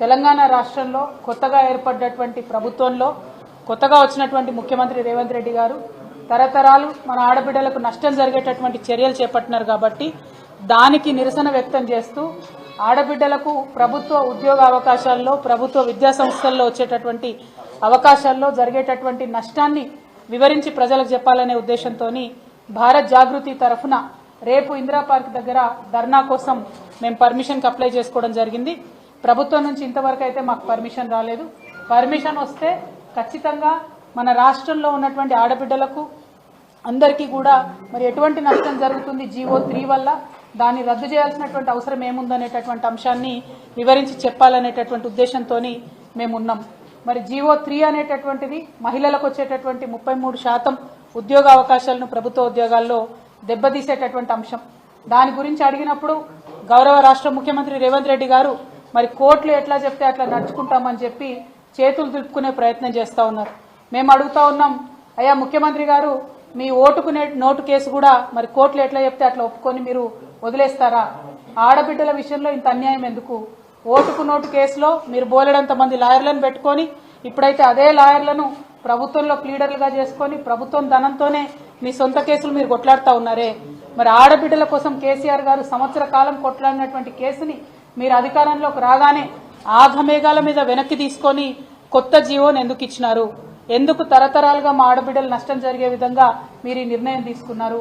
తెలంగాణ రాష్ట్రంలో కొత్తగా ఏర్పడ్డటువంటి ప్రభుత్వంలో కొత్తగా వచ్చినటువంటి ముఖ్యమంత్రి రేవంత్ రెడ్డి గారు తరతరాలు మన ఆడబిడ్డలకు నష్టం జరిగేటటువంటి చర్యలు చేపట్టినారు కాబట్టి దానికి నిరసన వ్యక్తం చేస్తూ ఆడబిడ్డలకు ప్రభుత్వ ఉద్యోగ అవకాశాల్లో ప్రభుత్వ విద్యా సంస్థల్లో వచ్చేటటువంటి అవకాశాల్లో జరిగేటటువంటి నష్టాన్ని వివరించి ప్రజలకు చెప్పాలనే ఉద్దేశంతో భారత్ జాగృతి తరఫున రేపు ఇందిరా పార్క్ దగ్గర ధర్నా కోసం మేము పర్మిషన్కి అప్లై చేసుకోవడం జరిగింది. ప్రభుత్వం నుంచి ఇంతవరకు అయితే మాకు పర్మిషన్ రాలేదు. పర్మిషన్ వస్తే ఖచ్చితంగా మన రాష్ట్రంలో ఉన్నటువంటి ఆడబిడ్డలకు అందరికీ కూడా మరి ఎటువంటి నష్టం జరుగుతుంది జీవో త్రీ వల్ల దాన్ని రద్దు చేయాల్సినటువంటి అవసరం ఏముందనేటటువంటి అంశాన్ని వివరించి చెప్పాలనేటటువంటి ఉద్దేశంతో మేమున్నాం. మరి జీవో త్రీ అనేటటువంటిది మహిళలకు వచ్చేటటువంటి ముప్పై మూడు శాతం ఉద్యోగ అవకాశాలను ప్రభుత్వ ఉద్యోగాల్లో దెబ్బతీసేటటువంటి అంశం. దాని గురించి అడిగినప్పుడు గౌరవ రాష్ట్ర ముఖ్యమంత్రి రేవంత్ రెడ్డి గారు మరి కోర్టులు ఎట్లా చెప్తే అట్లా నడుచుకుంటామని చెప్పి చేతులు దులుపుకునే ప్రయత్నం చేస్తూ ఉన్నారు. మేము అడుగుతా ఉన్నాం అయ్యా ముఖ్యమంత్రి గారు మీ ఓటుకునే నోటు కేసు కూడా మరి కోర్టులు ఎట్లా చెప్తే అట్లా ఒప్పుకొని మీరు వదిలేస్తారా? ఆడబిడ్డల విషయంలో ఇంత అన్యాయం ఎందుకు? ఓటుకు నోటు కేసులో మీరు బోలెడంత మంది లాయర్లను పెట్టుకొని ఇప్పుడైతే అదే లాయర్లను ప్రభుత్వంలో ప్లీడర్లుగా చేసుకొని ప్రభుత్వం ధనంతోనే మీ సొంత కేసులు మీరు కొట్లాడుతూ ఉన్నారే? మరి ఆడబిడ్డల కోసం కేసీఆర్ గారు సంవత్సర కాలం కొట్లాడినటువంటి కేసుని మీరు అధికారంలోకి రాగానే ఆఘమేఘాల మీద వెనక్కి తీసుకొని కొత్త జీవోని ఎందుకు ఇచ్చినారు? ఎందుకు తరతరాలుగా మా ఆడబిడ్డలు నష్టం జరిగే విధంగా మీరు ఈ నిర్ణయం తీసుకున్నారు?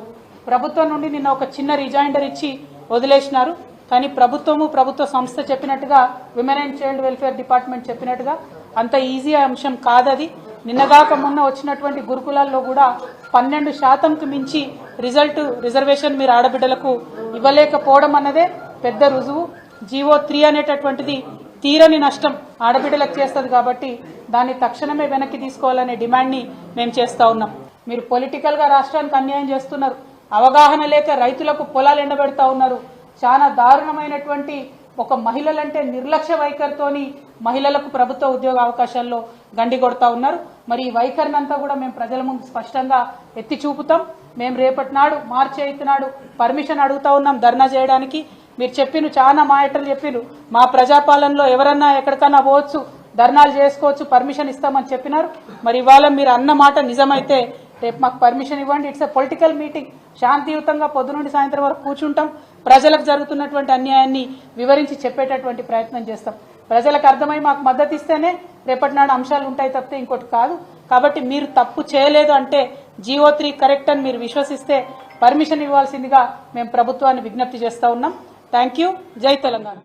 ప్రభుత్వం నుండి నిన్న ఒక చిన్న రిజైండర్ ఇచ్చి వదిలేసినారు. కానీ ప్రభుత్వము ప్రభుత్వ సంస్థ చెప్పినట్టుగా women and child welfare department చెప్పినట్టుగా అంత ఈజీ అంశం కాదది. నిన్నగాక మొన్న వచ్చినటువంటి గురుకులాల్లో కూడా పన్నెండు శాతంకు మించి రిజల్ట్ రిజర్వేషన్ మీరు ఆడబిడ్డలకు ఇవ్వలేకపోవడం అన్నదే పెద్ద రుజువు. జీవో త్రీ అనేటటువంటిది తీరని నష్టం ఆడబిడ్డలకు చేస్తుంది కాబట్టి దాన్ని తక్షణమే వెనక్కి తీసుకోవాలనే డిమాండ్ని మేము చేస్తూ ఉన్నాం. మీరు పొలిటికల్గా రాష్ట్రానికి అన్యాయం చేస్తున్నారు. అవగాహన లేక రైతులకు పొలాలు ఎండబెడతా ఉన్నారు. చాలా దారుణమైనటువంటి ఒక మహిళలంటే నిర్లక్ష్య వైఖరితోని మహిళలకు ప్రభుత్వ ఉద్యోగ అవకాశాల్లో గండి కొడతా ఉన్నారు. మరి ఈ వైఖరిని అంతా కూడా మేము ప్రజల ముందు స్పష్టంగా ఎత్తి చూపుతాం. మేము రేపటి నాడు మార్చి అయితే నాడు పర్మిషన్ అడుగుతా ఉన్నాం ధర్నా చేయడానికి. మీరు చెప్పిన చాలా మాటలు చెప్పిరు మా ప్రజాపాలనలో ఎవరన్నా ఎక్కడికన్నా పోవచ్చు ధర్నాలు చేసుకోవచ్చు పర్మిషన్ ఇస్తామని చెప్పినారు. మరి ఇవాళ మీరు అన్న మాట నిజమైతే రేపు మాకు పర్మిషన్ ఇవ్వండి. It's a political meeting. శాంతియుతంగా పొద్దునుండి సాయంత్రం వరకు కూర్చుంటాం. ప్రజలకు జరుగుతున్నటువంటి అన్యాయాన్ని వివరించి చెప్పేటటువంటి ప్రయత్నం చేస్తాం. ప్రజలకు అర్థమై మాకు మద్దతు ఇస్తేనే రేపటి నాడు అంశాలు ఉంటాయి తప్పితే ఇంకోటి కాదు. కాబట్టి మీరు తప్పు చేయలేదు అంటే జియో త్రీ కరెక్ట్ అని మీరు విశ్వసిస్తే పర్మిషన్ ఇవ్వాల్సిందిగా మేము ప్రభుత్వాన్ని విజ్ఞప్తి చేస్తా ఉన్నాం. Thank you. జై తెలంగాణ.